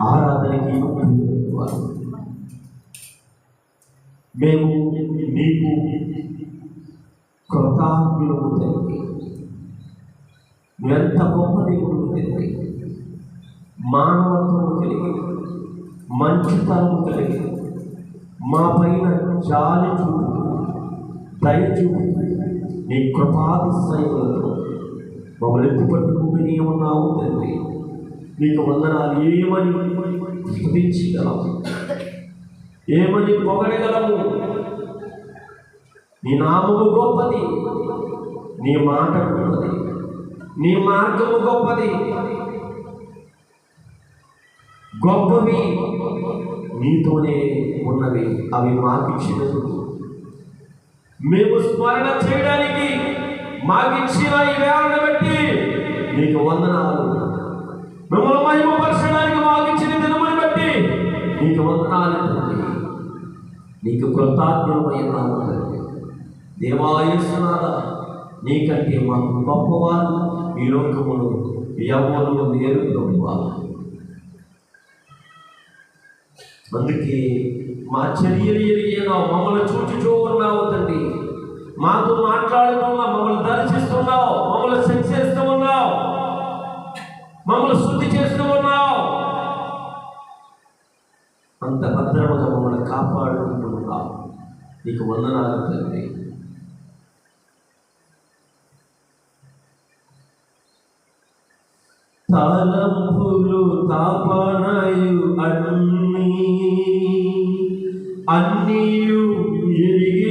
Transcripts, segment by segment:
ఆరాధనకి మేము మీకు కృతజ్ఞులము తండ్రి నువ్వెంత గొప్ప దేవుడు తండ్రి మానవత్వము కలిగి మంచితనము కలిగి మా పైన జాలి చూపు దయ చూపు నీ కృపాదిశయములతో మమ్మల్ని ఎత్తుపట్టుకుని ఉన్నావు తండ్రి నీకు వందనాలు. ఏమని స్థుతించగలము ఏమని పొగడగలము నీ నామము గొప్పది. నీ మాట గొప్పది. నీ మార్గము గొప్పది. గొప్పవి నీతోనే ఉన్నవి. అవి మాకిచ్చినవి మేము స్మరణ చేయడానికి మాకిచ్చిన ఈ వేళను బట్టి నీకు వందనాలు. మిమ్మల్ని మహిమపరచడానికి మాకిచ్చిన దినమని బట్టి నీకు వందనాలు నీకు కృతజ్ఞమైనాము తండ్రి దేవాయస్నాథ నీకంటే మాకు గొప్పవారు ఈ లోకములు ఎవరు లేరు గొప్పవారు అందుకే మా చర్యలు ఎరిగినావు మమ్మల్ని చూచుచూ ఉన్నావు తండ్రి. మాతో మాట్లాడుతున్నావు మమ్మల్ని దర్శిస్తున్నావు మమ్మల్ని సెక్స్ ఉన్నావు. మమ్మల్ని శుద్ధి చేస్తూ ఉన్నావు అంత భద్రముగా మమ్మల్ని కాపాడుకుంటూ ఉన్నావు నీకు వందనాలు తండ్రి తలంపులు తాపనయు అన్నీ అన్నీయు ఎరిగి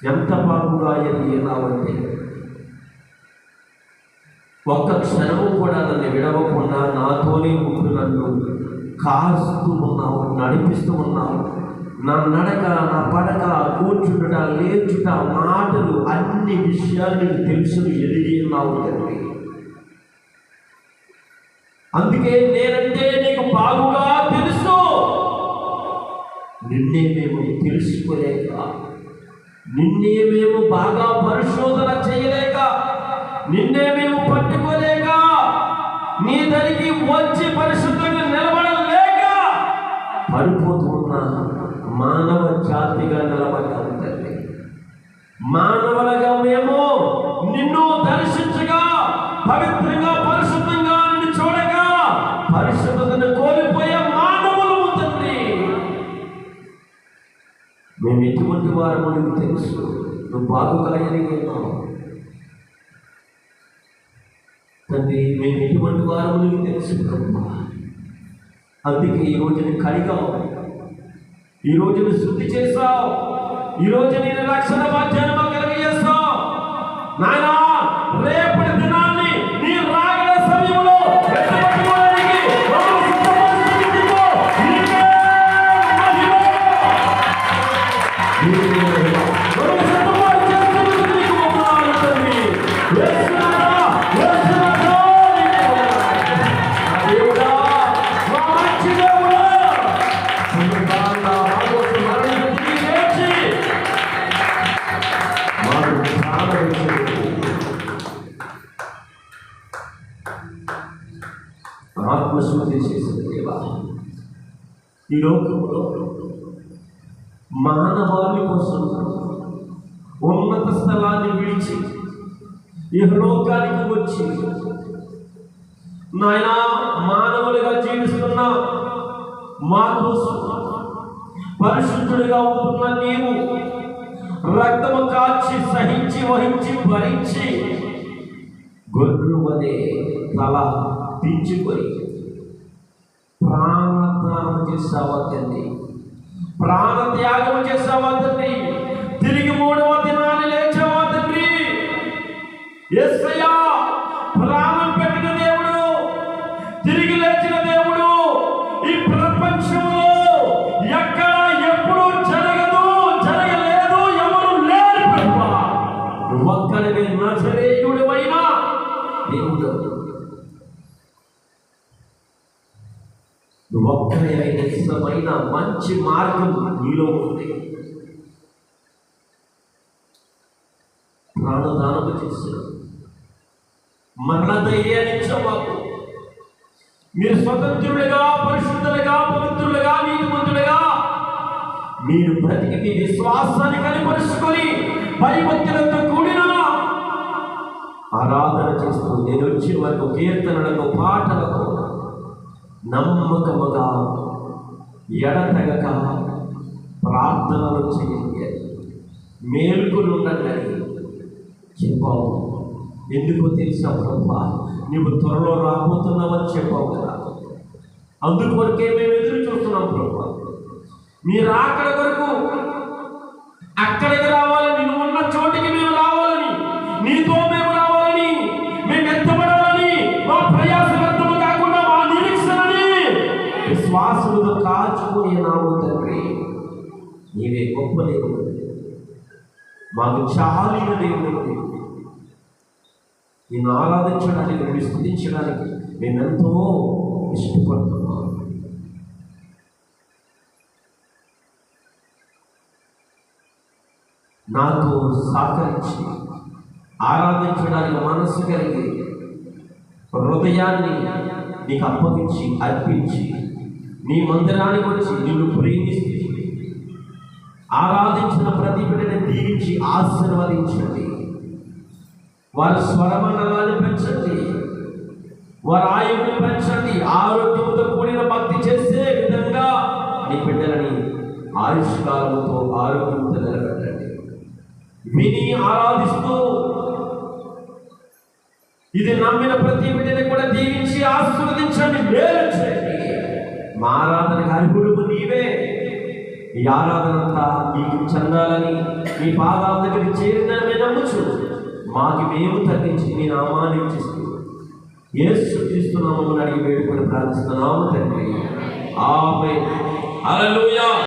ఎంత బాగుగా ఎరిగి ఒక్క క్షణము కూడా నన్ను విడవకుండా నాతోనే ఉంటూ నన్ను కాస్తూ ఉన్నావు నడిపిస్తూ ఉన్నావు. నా నడక నా పడక కూర్చుంటుట లేచుట మాటలు అన్ని విషయాలు నీకు తెలుసు ఎదిగి ఉన్నావు తండ్రి అందుకే నేనంటే నీకు బాగుగా తెలుసు. నిన్నే మేము తెలుసుకోలేక నిన్నే మేము బాగా పరిశోధన చేయలేక నిన్నే మేము పట్టుకోలేక నీ దరికి వచ్చి పరిశుద్ధంగా నిలబడలేక పడిపోతున్న మానవ జాతిగా నిలబడ్డాము తండ్రి మానవులుగా మేము నిన్ను దర్శించగా పవిత్రంగా ఎటువంటి వారము నీకు తెలుసు. నువ్వు బాగుగా ఎరిగినావు తండ్రి మేము ఎటువంటి వారము నీకు తెలుసు అందుకే ఈ రోజుని కడిగావు. ఈ రోజుని శుద్ధి చేశావు. ఈ రోజు నేను రక్షణ బాధ్యత కలిగజేస్తావు నాయనా Yes. నాయన మానవులుగా జీవిస్తున్న మా పరిశుద్ధుడిగా ఉంటున్న నీవు రక్తము కాచి సహించి వహించి భరించి గొర్రెలు అనే తల దించుకొని ప్రాణత్యాగం చేసావా తండ్రి? ప్రాణ త్యాగం చేసావా తండ్రి? తిరిగి మూడవ నువ్వు నిశ్చితమైన మంచి మార్గం నీలో ఉంది. ప్రాణదానము చేశాడు మరణ ధైర్యాన్ని ఇచ్చావు మాకు. మీరు స్వతంత్రులుగా పరిశుద్ధులుగా పవిత్రులుగా నీతిమంతులుగా మీరు బ్రతికి మీ విశ్వాసాన్ని కనిపరుచుకొని భయభక్తులతో కూడిన ఆరాధన చేస్తూ నేను వచ్చే వరకు కీర్తనలకు పాటలకు నమ్మకముగా ఎడతెగక ప్రార్థనలు చేయండి. మేల్కొని ఉండండి చెప్పావు. ఎందుకో తెలుసా ప్రభా? నువ్వు త్వరలో రాబోతున్నావని చెప్పావు కదా. అందుకొరకే మేము ఎదురు చూస్తున్నాం ప్రభా. మీరు అక్కడ వరకు అక్కడికి రావు గొప్ప దేవుడు మాకు చాలిన దేవుడు. నిన్ను ఆరాధించడానికి నిన్ను స్థుతించడానికి మేమెంతో ఇష్టపడుతున్నాం. నాకు సహకరించి ఆరాధించడానికి మనస్సు కలిగి హృదయాన్ని నీకు అప్పగించి అర్పించి నీ మందిరానికి వచ్చి నిన్ను ప్రేమిస్తూ ఆరాధించిన ప్రతి బిడ్డని దీవించి ఆశీర్వదించండి. వారి స్వరమండలాన్ని పెంచండి. వారి ఆయువుని పెంచండి. ఆరోగ్యంతో కూడిన భక్తి చేసే విధంగా మీ బిడ్డలని ఆయుష్కాలంతో ఆరోగ్యంతో నిలబెట్టండి. విని ఆరాధిస్తూ ఇది నమ్మిన ప్రతి బిడ్డని కూడా దీవించి ఆశీర్వదించండి. మేలు చేయండి. మా ఆరాధనకు అర్హుడు నీవే. ఈ ఆరాధన అంతా నీకు చెందాలని మీ పాదాల దగ్గర చేరిందని నమ్ముచు మాకు మేము తగ్గించి మీ నామాన్ని ఇచ్చిస్తూ యేసు క్రీస్తునామమున అడిగి వేడుకొని ప్రార్థిస్తున్నాము తండ్రి. ఆమె అలలుయా